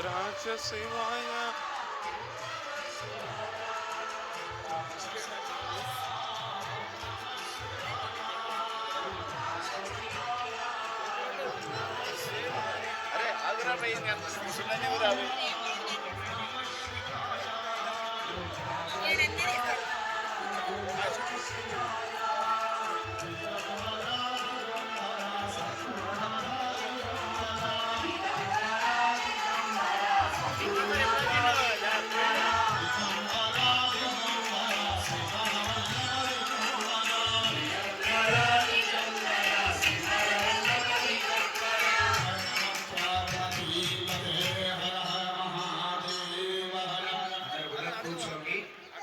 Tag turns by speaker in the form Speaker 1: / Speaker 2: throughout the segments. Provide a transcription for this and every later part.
Speaker 1: Dragă Sivaja. Re,
Speaker 2: agravein, susunannya berabe.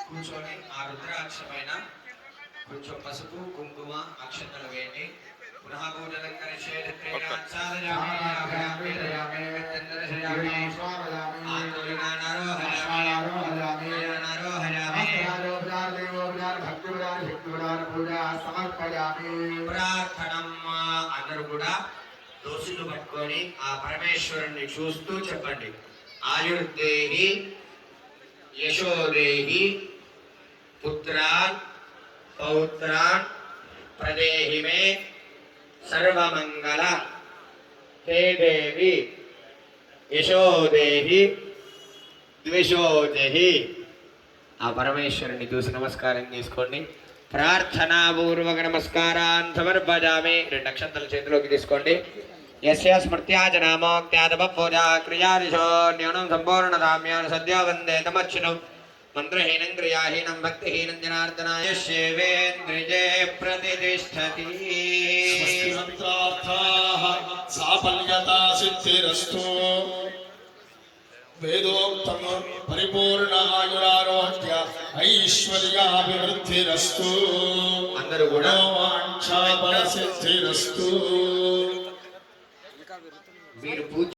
Speaker 2: కూర్చొని ఆ రుద్రాక్ష పైన కొంచెం పసుపు కుంకుమ అక్షతలు వేయండి. పునః పూజనం ప్రార్థనం అందరూ కూడా దోషులు పట్టుకొని ఆ పరమేశ్వరుణ్ణి చూస్తూ చెప్పండి. ఆయుర్దేహి యశోదేహి పుత్రాన్ పౌత్రాన్ ప్రదేహి మే సర్వమంగళ హే దేవి యశోదేహి ద్విషోదేహి ఆ పరమేశ్వరుని చూసి నమస్కారం చేసుకోండి. ప్రార్థనాపూర్వక నమస్కారాన్ సమర్పజామి. రెండు అక్షంతల చేతిలోకి తీసుకోండి. యస్య స్మృత్యాజనామోక్త్యాదప పూజా క్రియాదిశో న్యూనం సంపూర్ణ సంపూర్ణదామ్యాన్ సద్యో వందే తమచ్చును మంత్రహీనం క్రియాహీనం భక్తిహీనం జనార్దనాయ శివేంద్రియే ప్రతిష్టతి
Speaker 3: సాఫల్యతా సిద్ధిరస్తు వేదోక్తం పరిపూర్ణ ఆయురారోగ్య ఐశ్వర్యాభివృద్ధిరస్తు
Speaker 2: అందరూ కూడా
Speaker 3: వాంఛాఫల సిద్ధిరస్తు
Speaker 2: మీరు పూజ